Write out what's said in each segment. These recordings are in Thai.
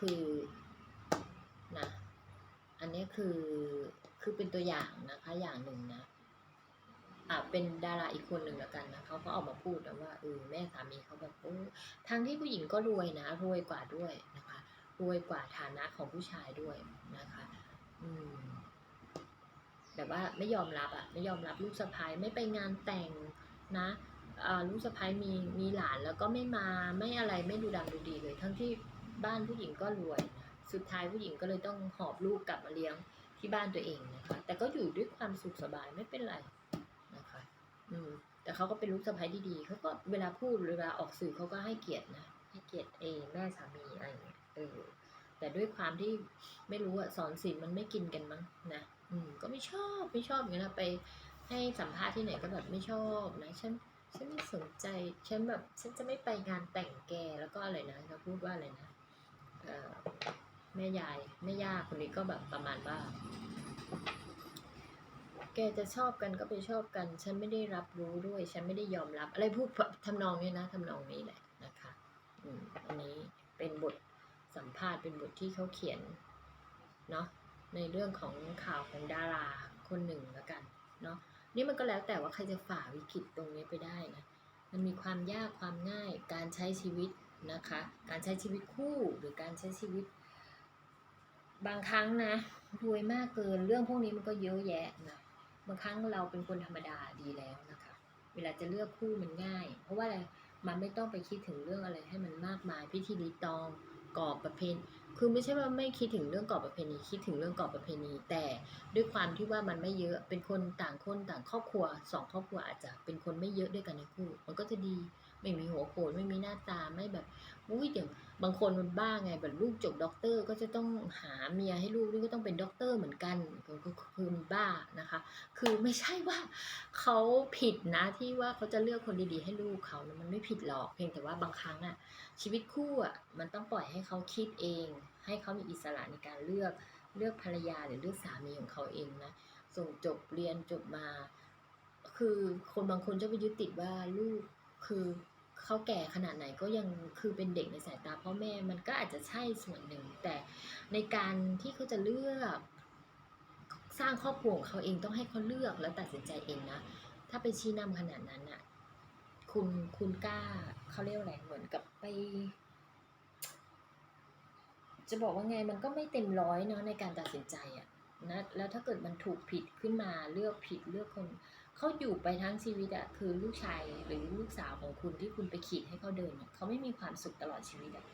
คือนะอันนี้คือคือเป็นตัวอย่างนะคะอย่างหนึ่งนะอ่าเป็นดาราอีกคนหนึ่งแล้วกันนะเขาก็ออกมาพูดนะว่าเออแม่สามีเขาแบบโอ้ทางที่ผู้หญิงก็รวยนะ รวยกว่าด้วยนะคะ รวยกว่าฐานะของผู้ชายด้วยนะคะ อืมแบบว่าไม่ยอมรับอะไม่ยอมรับลูกสะพ้ายไม่ไปงานแต่งนะอ่าลูกสะพ้ายมีมีหลานแล้วก็ไม่มาไม่อะไรไม่ดูดังดูดีเลย ทั้งที่ บ้านผู้หญิงก็รวย สุดท้ายผู้หญิงก็เลยต้องหอบลูกกลับมาเลี้ยงที่บ้านตัวเองนะคะ แต่ก็อยู่ด้วยความสุขสบายไม่เป็นไรนะคะ อืม แต่เขาก็เป็นลูกสะพ้ายที่ดีเขาก็เวลาพูดเวลาออกสื่อเขาก็ให้เกียรตินะให้เกียรติเอแม่สามีอะไรอย่างเงี้ยเออแต่ด้วยความที่ไม่รู้อะสอนศีลมันไม่กินกันมั้งนะอืม ก็ไม่ชอบไม่ชอบอย่างนี้นะไปให้สัมภาษณ์ที่ไหนก็แบบไม่ชอบนะฉันฉันไม่สนใจ ฉันแบบ ฉันจะไม่ไปงานแต่งแก แล้วก็อะไรนะเขาพูดว่าอะไรนะ แม่ยายแม่ย่าคนนี้ก็แบบประมาณว่า แกจะชอบกันก็ไปชอบกัน ฉันไม่ได้รับรู้ด้วย ฉันไม่ได้ยอมรับ อะไรพูดทำนองนี้นะทำนองนี้แหละนะคะอันนี้เป็นบทสัมภาษณ์เป็นบทที่เขาเขียนเนาะในเรื่องของข่าวของดาราคนหนึ่งแล้วกันเนาะนี่มันก็แล้วแต่ว่าใครจะฝ่าวิกฤตตรงนี้ไปได้นะมันมีความยากความง่ายการใช้ชีวิต นะคะ การใช้ชีวิตคู่หรือการใช้ชีวิต บางครั้งนะรวยมากเกินเรื่องพวกนี้มันก็เยอะแยะนะบางครั้งเราเป็นคนธรรมดาดีแล้วนะคะ เวลาจะเลือกคู่มันง่าย เพราะว่าอะไรมันไม่ต้องไปคิดถึงเรื่องอะไรให้มันมากมายพิธีรีตองกรอบประเพณคือไม่ใช่ว่าไม่คิดถึงเรื่องกรอบประเพณี คิดถึงเรื่องกรอบประเพณี แต่ด้วยความที่ว่ามันไม่เยอะ เป็นคนต่างคนต่างครอบครัวสองครอบครัวอาจจะเป็นคนไม่เยอะด้วยกันในคู่ มันก็จะดี ไม่มีหัวโขนไม่มีหน้าตา ไม่แบบอุ้ยอย่างบางคนมันบ้าไงแบบลูกจบด็อกเตอร์ ก็จะต้องหาเมียให้ลูกนี่ก็ต้องเป็นด็อกเตอร์เหมือนกันก็คือมันบ้านะคะ คือไม่ใช่ว่าเขาผิดนะที่ว่าเขาจะเลือกคนดีๆ ให้ลูกเขา มันไม่ผิดหรอก เพียงแต่ว่าบางครั้งอะชีวิตคู่อะมันต้องปล่อยให้เขาคิดเองให้เขามีอิสระในการเลือกเลือกภรรยาหรือเลือกสามีของเขาเองนะส่งจบเรียนจบมา คือคนบางคนจะไปยึดติดว่าลูกคือเขาแก่ขนาดไหนก็ยังคือเป็นเด็กในสายตาพ่อแม่มันก็อาจจะใช่ส่วนหนึ่ง แต่ในการที่เขาจะเลือก สร้างครอบครัวของเขาเองต้องให้เขาเลือกแล้วตัดสินใจเองนะ ถ้าไปชี้นำขนาดนั้นน่ะคุณคุณกล้าเขาเรียกอะไรเหมือนกับไป จะบอกว่าไงมันก็ไม่เต็มร้อยเนาะในการตัดสินใจอะนะแล้วถ้าเกิดมันถูกผิดขึ้นมาเลือกผิดเลือกคนเขาอยู่ไปทั้งชีวิตอะคือลูกชายหรือลูกสาวของคุณที่คุณไปขีดให้เขาเดินเขาไม่มีความสุขตลอดชีวิตอะ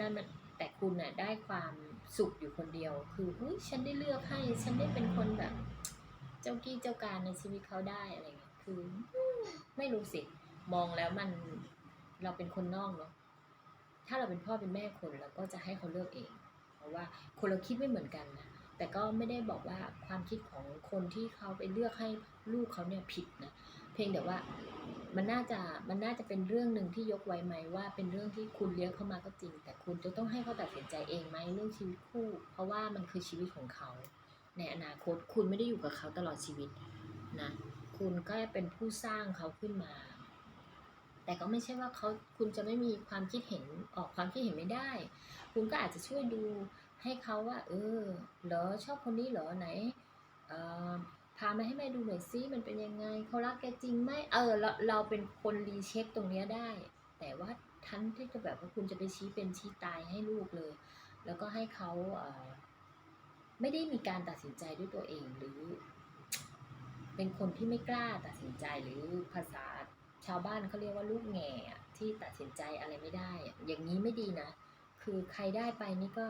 นั่นมันแต่คุณน่ะได้ความสุขอยู่คนเดียว คือเฮ้ยฉันได้เลือกให้ ฉันได้เป็นคนแบบ เจ้ากี้เจ้าการในชีวิตเขาได้อะไรเงี้ยคือ ไม่รู้สิ มองแล้วมันเราเป็นคนนอกเนาะ ถ้าเราเป็นพ่อเป็นแม่คนเราก็จะให้เขาเลือกเอง เพราะว่าคนเราคิดไม่เหมือนกันนะแต่ก็ไม่ได้บอกว่าความคิดของคนที่เขาไปเลือกให้ลูกเขาเนี่ยผิดนะเพียงแต่ว่ามันน่าจะมันน่าจะเป็นเรื่องหนึ่งที่ยกไว้ไหมว่าเป็นเรื่องที่คุณเลี้ยงเขามาก็จริง แต่คุณจะต้องให้เขาตัดสินใจเองไหมเรื่องชีวิตคู่ เพราะว่ามันคือชีวิตของเขา ในอนาคตคุณไม่ได้อยู่กับเขาตลอดชีวิตนะคุณก็เป็นผู้สร้างเขาขึ้นมา แต่ก็ไม่ใช่ว่าเขาคุณจะไม่มีความคิดเห็นออกความคิดเห็นไม่ได้ คุณก็อาจจะช่วยดูให้เขาว่า เออเหรอชอบคนนี้เหรอไหนออพามาให้แม่ดูหน่อยซิมันเป็นยังไงเขารักแกจริงไหมเออเราเราเป็นคนรีเช็คตรงเนี้ยได้ แต่ว่าทันที่จะแบบว่าคุณจะไปชี้เป็นชี้ตายให้ลูกเลย แล้วก็ให้เขาเออไม่ได้มีการตัดสินใจด้วยตัวเองหรือ เป็นคนที่ไม่กล้าตัดสินใจหรือภาษา ชาวบ้านเขาเรียกว่าลูกแง่ที่ตัดสินใจอะไรไม่ได้อะอย่างนี้ไม่ดีนะ คือใครได้ไปนี่ก็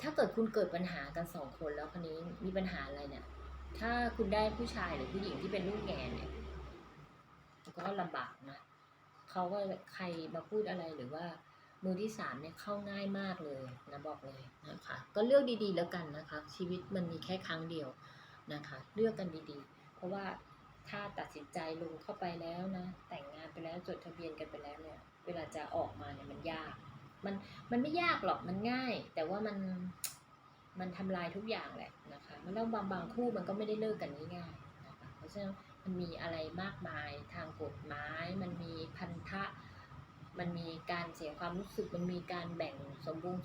ถ้าเกิดคุณเกิดปัญหากันสองคนแล้วคนนี้มีปัญหาอะไรเนี่ย ถ้าคุณได้ผู้ชายหรือผู้หญิงที่เป็นลูกแง่เนี่ยก็ลำบากนะเขาก็ใครมาพูดอะไรหรือว่ามือที่สามเนี่ยเข้าง่ายมากเลยนะบอกเลยนะคะ ก็เลือกดีๆแล้วกันนะคะ ชีวิตมันมีแค่ครั้งเดียวนะคะ เลือกกันดีๆ เพราะว่า ถ้าตัดสินใจลงเข้าไปแล้วนะ แต่งงานไปแล้วจดทะเบียนกันไปแล้วเนี่ย เวลาจะออกมาเนี่ยมันยาก มันมันไม่ยากหรอกมันง่าย แต่ว่ามันมันทำลายทุกอย่างแหละนะคะมันแล้วบางบางคู่มันก็ไม่ได้เลิกกันง่ายๆนะคะเพราะฉะนั้นมันมีอะไรมากมายทางกฎหมาย มันมีพันธะ มันมีการเสียความรู้สึก มันมีการแบ่งสมบูรณ